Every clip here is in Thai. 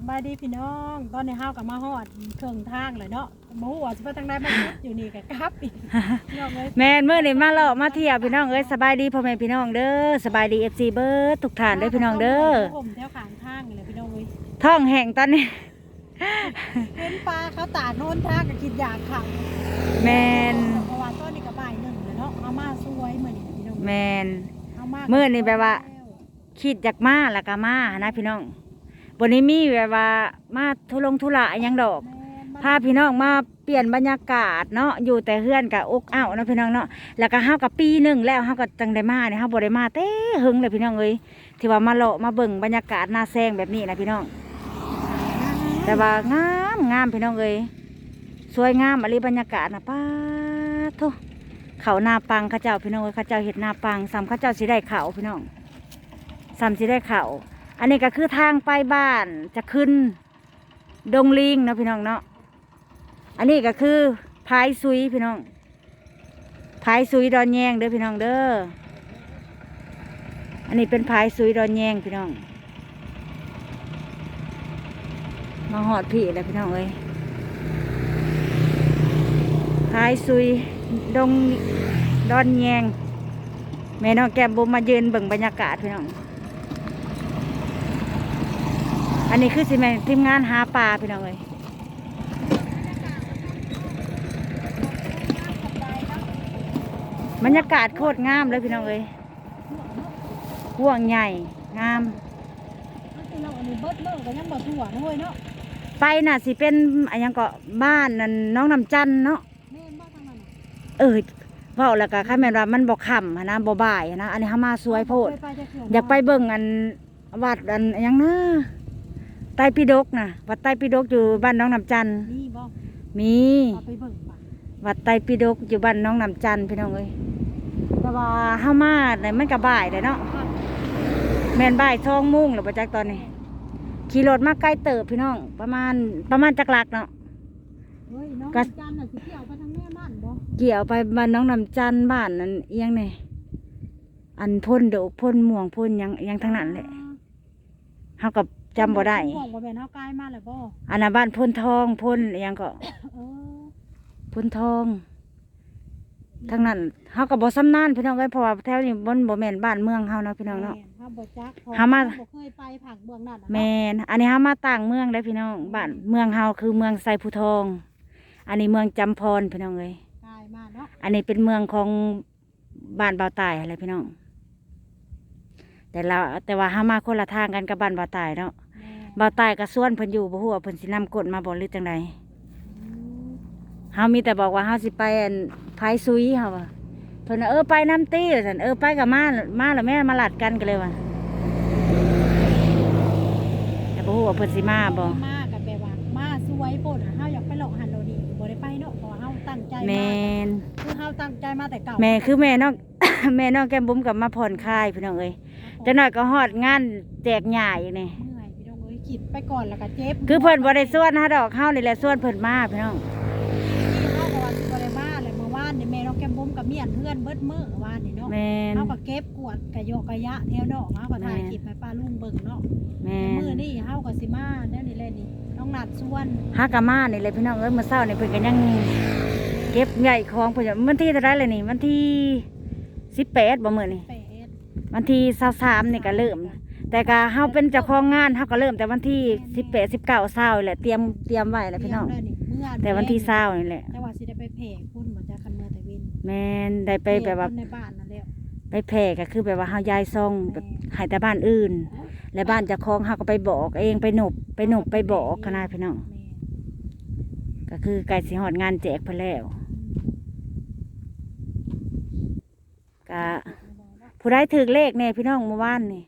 สบายดีพี่น้อง ตอนนี้เฮากับมาฮอดเครื่องทางเลยเนาะบ่ฮู้ว่าสิไปทางใดมาพุดอยู่นี่ก็กลับอีกพี่น้องเอ้ยแม่นมื้อนี้มาเลาะมาเที่ยวพี่น้องเอ้ยสบายดีพ่อแม่พี่น้องเด้อสบายดี FC เบิร์ดทุกท่านเด้อพี่น้องเด้อผมแถวข้างทางนี่แหละพี่น้องเอ้ยท้องแห้งตอนนี้เห็นปลาเขาตาดโน่นทางก็คิดอยากขับแม่นเพราะว่าตอนนี้ก็บ่ายหนึ่งแล้วเนาะเอามาสวยมื้อนี้พี่น้องแม่นเอามามื้อนี้แบบว่าคิดอยากมาแล้วก็มานะพี่น้อง บนนี้มีแบบว่ามาทุลงทุระอิหยังดอกแม่นพาพี่น้องมาเปลี่ยนบรรยากาศเนาะอยู่แต่เฮือนกับอกอ้าวเนาะพี่น้องเนาะแล้วก็เฮากับปีหนึ่งแล้วเฮาก็จังได้มาเนี่ยเฮาบ่ได้มาเต้หึงเลยพี่น้องเอ้ยที่ว่ามาเลาะมาเบิ่งบรรยากาศหน้าแซงแบบนี้นะพี่น้อง แต่ว่างามงามพี่น้องเอ้ยสวยงามอะไรบรรยากาศนะป้าดโทเขานาปังเข้าเจ้าพี่น้องเอ้ยเข้าเจ้าเห็ดนาปังซ้ำเข้าเจ้าสิได้เขาพี่น้องซ้ำสิได้เขา อันนี้ก็คือทางไปบ้านจะขึ้น ดงลิงเนาะพี่น้องเนาะ อันนี้ก็คือพายซุยพี่น้องพายซุยดอนแยงเด้อพี่น้องเด้อ อันนี้เป็นพายซุยดอนแยงพี่น้อง มาหอดพี่แล้วพี่น้องเอ้ยพายซุยดงดอนแยงแม่น้องแก้มบุมมายืนเบิ่งบรรยากาศพี่น้อง อันนี้คือสิแม่นทีมงานหาปลาพี่น้องเอ้ยบรรยากาศโคตรงามเลยพี่น้องเอ้ยห่วงใหญ่งามอันนี้เราอันนี้เบิดเลิกก็ยังบ่ทั่วนะเว้ยเนาะไปน่ะสิเป็นอะไรยังก็บ้านนั่นน้องน้ำจันเนาะแม่นบ่ทางนั้นน่ะเออเว้าแล้วก็คันแม่นว่ามันบ่ค่ำหั้นนะบ่บ่ายหั้นนะอันนี้เฮามาสวยโพดเคไปจักเทื่อยากไปเบิ่งอันวัดอันหยังนะ ไตรปิฎกน่ะวัดไตรปิฎกอยู่บ้านน้องน้ำจันนี่บ่มีเอาไปเบิ่งป่ะวัดไตรปิฎกอยู่บ้านน้องน้ำจันพี่น้องเอ้ยแต่ว่าเฮามาเนี่ยมันก็บ่ายเลยเนาะแม่นบ่าย2 0มงแล้วบ่จักตอนนี้ ขี่รถมาไกลเติบพี่น้อง ประมาณประมาณจักหลักเนาะเฮ้ยน้องก็จันน่ะสิเที่ยวไปทางแม่บ้านบ่เกี่ยวไปบ้านน้องน้ำจันบ้านนั่นเอียงเนี่ยอันพ่นโดกพ่นม่วงพ่นหยังอิหยังทั้งนั้นแหละเฮากับ จำบ่ได้บอกว่าแม่นเฮากลายมาแล้วบ่อันนั้นบ้านพ่นทองพ่นอิหยังก็เออพ่นทองทั้งนั้นเฮากับบ่สำนานพี่น้องเอ้ยเพราะว่าแถวนี้มันบ่แม่นบ้านเมืองเฮาเนาะพี่น้องเนาะ แม่เฮาบ่จักเพระเฮามา บ่เคยไปผักเบื้องนั่นน่ะแม่นอันนี้เฮามาต่างเมืองได้อพี่น้องบ้านเมืองเฮาคือเมืองไซภูทอง อันนี้เมืองจำพรพี่น้องเอ้ยกลายมาเนาะอันนี้เป็นเมืองของบ้านบ่าวตายอะไรพี่น้อง แต่เราแต่ว่าห้ามาคนละทางกันกับบ้านบ่าวตายเนาะแม่ บ่าวตายก็ส่วนเพิ่นอยู่บ่ฮู้ว่าเพิ่นสินำกฎมาบ่หรือจังใดอืมเฮามีแต่บอกว่าเฮาสิไปอันพายซุยเฮาว่าเพิ่นว่าเออไปน้ำตี้ซั่นเออไปกับมามาแล้วแม่มาลัดกันกันเลยว่าแต่บ่ฮู้ว่าเพิ่นสิมาบ่มากับแบบว่ามาสวยโพดอะเฮาอยากไปหลอกหันเราดีบ่ได้ไปเนาะเพราะว่าเฮาตั้งใจแม่มานคือเฮาตั้งใจมาแต่เก่าแม่คือแม่น้องแม่น้องแก้มบุ๋มกับมาผ่อนคลายพี่น้องเอ้ยจังหน่อยก็ฮอดงานแจกหญ้าอีกนี่ เมื่อยพี่น้องเอ้ยคิดไปก่อนแล้วก็เจ็บคือเพิ่นบ่ได้ส่วนฮะดอกเฮานี่แหละส่วนเพิ่นมาพี่น้องที่เฮาก็ว่าสิบ่ได้มาเลยเมื่อวานนี่แม่น้องแก้มบุ้มกับเมียนเพื่อนเบิดมื้อวานนี่เนาะแม่นเฮาก็เก็บกวาดกะโยกกะยะแถวนอกเฮาก็ถ่ายแม่คลิปให้ป้าลุงเบิ่งเนาะแม่แต่นมื้อนี้เฮาก็สิมาแนวนี้แหละนี่น้องนัดส่วนฮากามานี่แหละพี่น้องเอ้ยมื้อเช้านี่เพิ่นก็ยังเก็บใหญ่ของเพิ่นวันที่เท่าไรเลยนี่วันที่18บ่มื้อนี่เป็ดวันที่23นี่ก็เริ่ม แต่ก็เฮาเป็นเจ้าของงานเฮาก็เริ่มแต่วันที่18 19 20แหละเตรียมเตรียมไว้แล้วพี่น้องเตรียมเลยเมื่อแต่วันที่20นี่แหละแต่ว่าสิได้ไปแผ่คุณบ่จะคันเมื่อแต่วินแม่นได้ไปแบบว่าคนในบ้านนั่นแหละไปแผ่ก็คือแบบว่าเฮาย้ายซองแบบให้แต่บ้านอื่น และบ้านเจ้าของเฮาก็ไปบอกเองไปหนบไปหนบไปบอกคณะพี่น้องแม่ก็คือไก่สิหอดงานแจกเพิ่นแล้วก็ผู้ใดถือเลขเนี่ยพี่น้องเมื่อวานนี่หรือว่าอั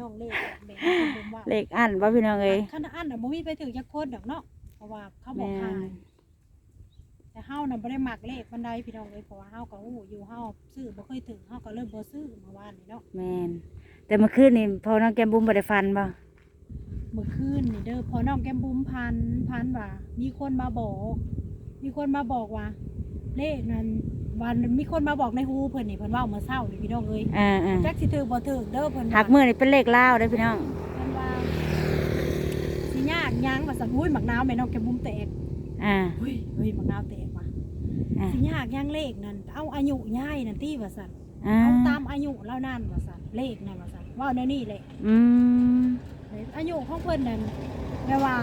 นบ่พี่น้องเลขแบ่งให้ผมว่าเลขอันว่าพี่น้องเอ้ยคันอันน่ะบ่มีไปถึงจักคนดอกเนาะเพราะว่าเขาบอกขายแม่นแต่เฮาน่ะบ่ได้มักเลขปานใดพี่น้องเอ้ยเพราะว่าเฮาก็ฮู้อยู่เฮาซื้อบ่เคยถึงเฮาก็เริ่มบ่ซื้อเมื่อวานนี่เนาะแมนแต่เมื่อคืนนี่พอน้องแก้มบุ้มบ่ได้ฟันบ่เมื่อคืนนี่เด้อพอน้องแก้มบุ้มพันพันว่ามีคนมาบอก มีคนมาบอกว่า เลขนั้น วันมีคนมาบอกในฮูเพิ่นนี่เพิ่นเว้าเมื่อเช้านี่พี่น้องเอ้ยอ่าอ่าจักสิถือบ่ถือเด้อเพิ่นว่าหักมือนี่เป็นเลขลาวเด้อพี่น้องเพิ่นว่าากหยังว่าสั่นอุ้ยหมักนาวแม่น้องแกมบุ้มแตกอ่าเฮ้ยเฮ้ยหมักนาวแตกว่ะอ่าสิยากหยังเลขนั่นเอาอายุย่ายนั่นตี้ว่าสั่นอ่าเอาตามอายุเล่านั่นว่าสั่นเลขนั่นว่าสั่นว่าแนวนี้แหละอืมอายุของเพิ่นนั่น แปลว่า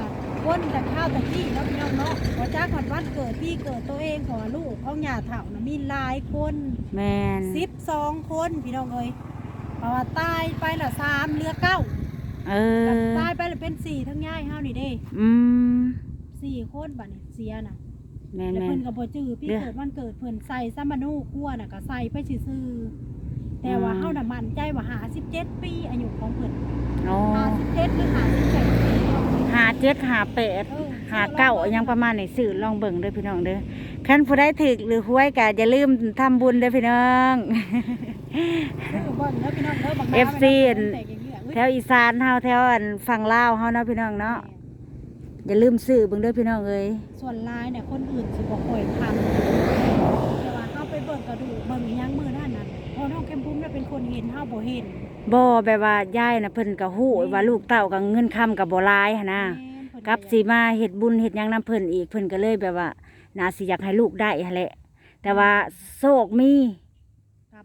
คนแต่ข้าวแต่ที่แล้วพี่น้องเนาะว่าจ้าก่อนวันเกิดพี่เกิดตัวเองของลูกของญาติเฒ่านะมีหลายคนแมนสิบสองคนพี่น้องเอ้ยเพราะว่าตายไปละสามเหลือเก้าเออตายไปละเป็นสี่ทั้งย่ายเฮานี่เด้อืมสี่คนบัดนี้เสียน่ะแมนแล้วแมเพิ่นนก็บ่จื้อพี่เด้อ เกิดวันเกิดเพิ่นใส่ซัมมานูกลัวน่ะก็ใส่ไปซื่อๆแต่ว่าอืมเฮาน่ะมั่นใจว่าหา17ปีอายุของเพิ่น โอ้หา17หรือหา18ปีเนาะ หาเจ็ดหาแปดเออหาเก้าอิหยังประมาณนี้สื่อลองเบิ่งเด้อพี่น้องเด้อคันผู้ใดถึกหรือหวยก็อย่าลืมทำบุญเด้อพี่น้องซื้อเบิ่งเด้อพี่น้องเด้อบัก FC แตกอย่างนี้แหละอุ๊ยแถวอีสานเฮาแถวอันฝั่งลาวเฮาเนาะพี่น้องเนาะอย่าลืมซื้อเบิ่งเด้อพี่น้องเอ้ยส่วนลายเนี่ยคนอื่นสิบ่ค่อยทำแต่ว่าเฮาไปเบิ่งกระดูกเบิ่งอิหยังมื้อนั้นน่ะพอน้องแคมปุ้มน่ะเป็นคนเห็นเฮาบ่เห็น บ่แบบว่ายายน่ะเพิ่นก็ฮู้ว่าลูกเต้าก็เงินค้ำก็บ่หลายหันนะแม่นเพิ่นกับสิมาเฮ็ดบุญเฮ็ดหยังนํเพิ่นอีกเพิ่นก็เลยแบบว่าน่าสิอยากให้ลูกได้หั่นแหละ แต่ว่าโชคมี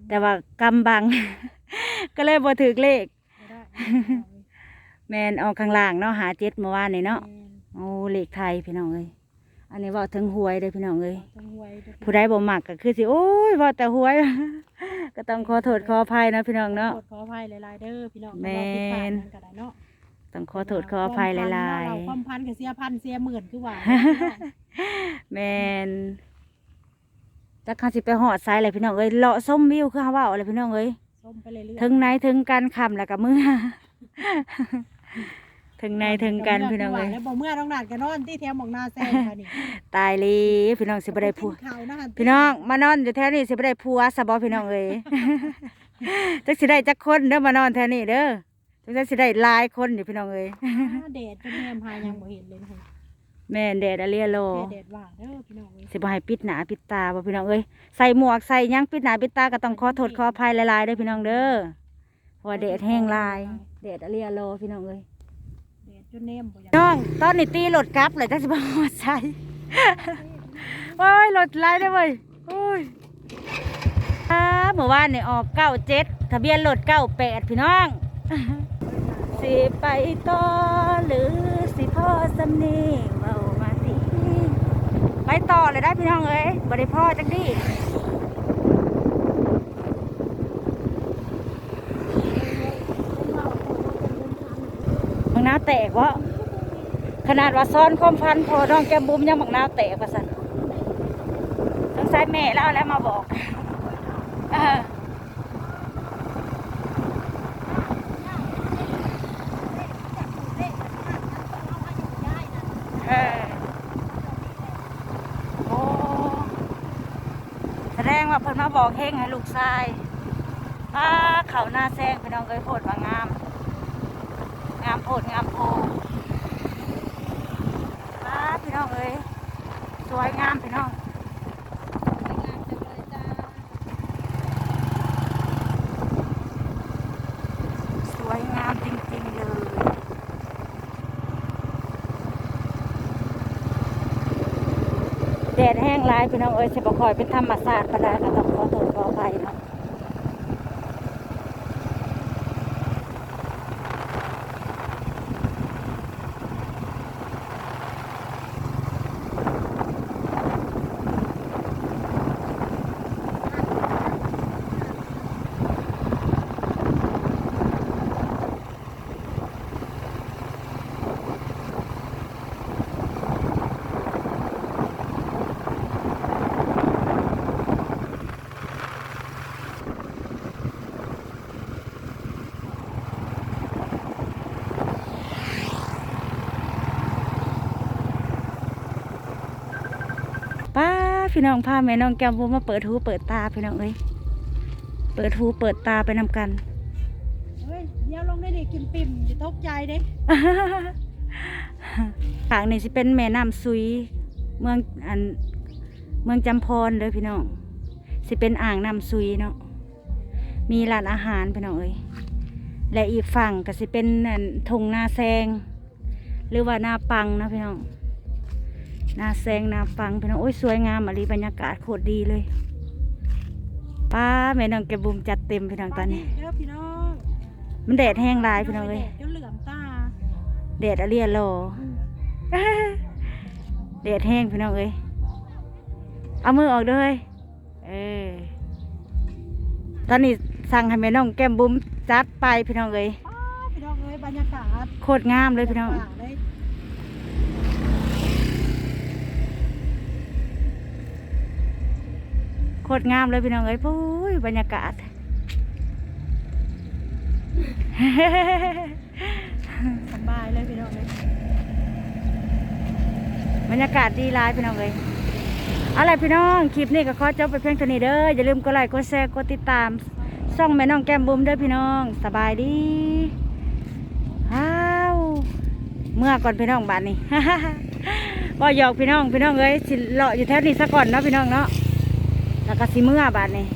แต่ว่ากำบัง ก็เลยบ่ถึกเลขบ่ได้แม่นออกข้างล่างเนาะหาเจ็ดเมื่อวานนี่เนาะแม่นโอ้เลขไทยพี่น้องเอ้ยอันนี้เว่าถึงหวยเด้อพี่น้องเอ้ยจังหวยเด้อผู้ใดบ่มักก็คือสิโอ้ยเว่าแต่หวย ก็ต้องขอโทษขออภัยนะพี่น้องเนาะ ขอโทษขออภัยหลายๆเด้อพี่น้องแม่น เราผิดพลาดนั่นก็ได้เนาะต้องขอโทษขออภัยหลายเราความพันกับเสียพันเสียหมื่นคือว่าๆแม่นจักคาสิไปหอดไซเลยพี่น้องเอ้ยเลาะส้มวิวคือเฮาเว้าเลยพี่น้องเอ้ยส้มไปเรื่อยๆถึงไหนถึงกันคำแล้วก็มื้อ ถึงไหนถึงกันพี่น้องเอ้ยแล้วบ่เมื่อน้องนาดก็นอนที่แถวหมองนาแซงค่ะนี่ตายเลยพี่น้องสิบ่ได้ผัวกินข้าวนะหั่พี่น้องมานอนอยู่แถวนี้สิบ่ได้ผัวสะบ่พี่น้องเอ้ยจักสิได้จักคนเด้อมานอนแถวนี้เด้อจักสิได้หลายคนอยู่พี่น้องเอ้ยอ่าแดดจนแนมหายังบ่เห็นเลยนะคุณแม่นแดดอะเลียโลแดดว่าเด้อพี่น้องเอ้ยสิบ่ให้ปิดหน้าปิดตาบ่พี่น้องเอ้ยใส่หมวกใส่หยังปิดหน้าปิดตาก็ต้องขอโทษขออภัยหลายๆเด้อพี่น้องเด้อเพราะว่าแดดแห้งหลายแดดอะเลียโลพี่น้องเอ้ยแดด จนแนมบ่อยากน้องตอนนี้ตีรถกลับเลยจักสิบ่ฮอดใส่โอ้ยรถไหลได้เว้ยโอ้ยอ่าเมื่อวานนี่ออก97ทะเบียนรถ98พี่น้อง สิไปต่อหรือสิพ่อสำนีเมามาสิไปต่อเลยได้พี่น้องเอ้ยบ่ได้พ่อจักดีมังนาวแตกวะขนาดว่าซ้อนความพันพอน้องแก้มบุ้มยังมังนาวแตกว่าสันต้องใช้แม่แล้วแล้วมาบอกโอ้แสดงว่าเพิ่นมาบอกเฮงให้ลูกชายอ้าเขาหน้าแซงพี่น้องเอ้ยโพดว่างาม งามโพดงามโพอ้าพี่น้องเอ้ยสวยงามพี่น้องสวยงามจริงๆเลยแดดแห้งหลายพี่น้องเอ้ยสิบคอยเป็นธรรมศาสตร์ปานใดก็ต้องขอโทษขออภัยเนาะป้า พี่น้องพาแม่น้องแก้มบุ้มมาเปิดหูเปิดตาพี่น้องเอ้ยเปิดหูเปิดตาไปนำกันเฮ้ยเดี๋ยวลงได้ดิกินปิ่มจะตกใจเด้ทางนี้สิเป็นแม่น้ำซุย เมืองอันเมืองจำพรเด้อพี่น้องสิเป็นอ่างน้ำซุยเนาะมีร้านอาหารพี่น้องเอ้ยและอีกฝั่งก็สิเป็นอันทงนาแซง หรือว่านาปังนะพี่น้อง นาแซงนาปังพี่น้องโอ้ยสวยงามอะลีบรรยากาศโคตรดีเลยป้าแม่น้องแกบุมจัดเต็มพี่น้องตอนนี้ เด้อพี่น้องมันแดดแห้งหลายพี่น้องเลยแดดจนเหลือมตาแดดอะเรียโลแดดแห้งพี่น้องเอ้ยเอามือออกเด้วยเออตอนนี้สั่งให้แม่น้องแก้มบุ้มจัดไปพี่น้องเอ้ยป้าพี่น้องเอ้ยบรรยากาศโคตร งามเลยพี่น้อง ตรงามเลยพี่น้องเอ้ยปุ้ยบรรยากาศ สบายเลยพี่น้องเอ้ยบรรยากาศดีหลายพี่น้องเอ้ยเอาล่ะไรพี่น้องคลิปนี้ก็ขอจบไปเพียงเท่านี้เด้ออย่าลืมกดไลค์กดแชร์กดติดตามช่องแม่น้องแก้มบุ้มเด้อพี่น้องสบายดีอ้าวเมื่อก่อนพี่น้องบ้านนี้ว่าหยอกพี่น้องพี่น้องเอ้ยสิเลาะอยู่แถวนี้ซะก่อนเนาะพี่น้องเนาะ แล้วก็สิเมื่อบาดนี้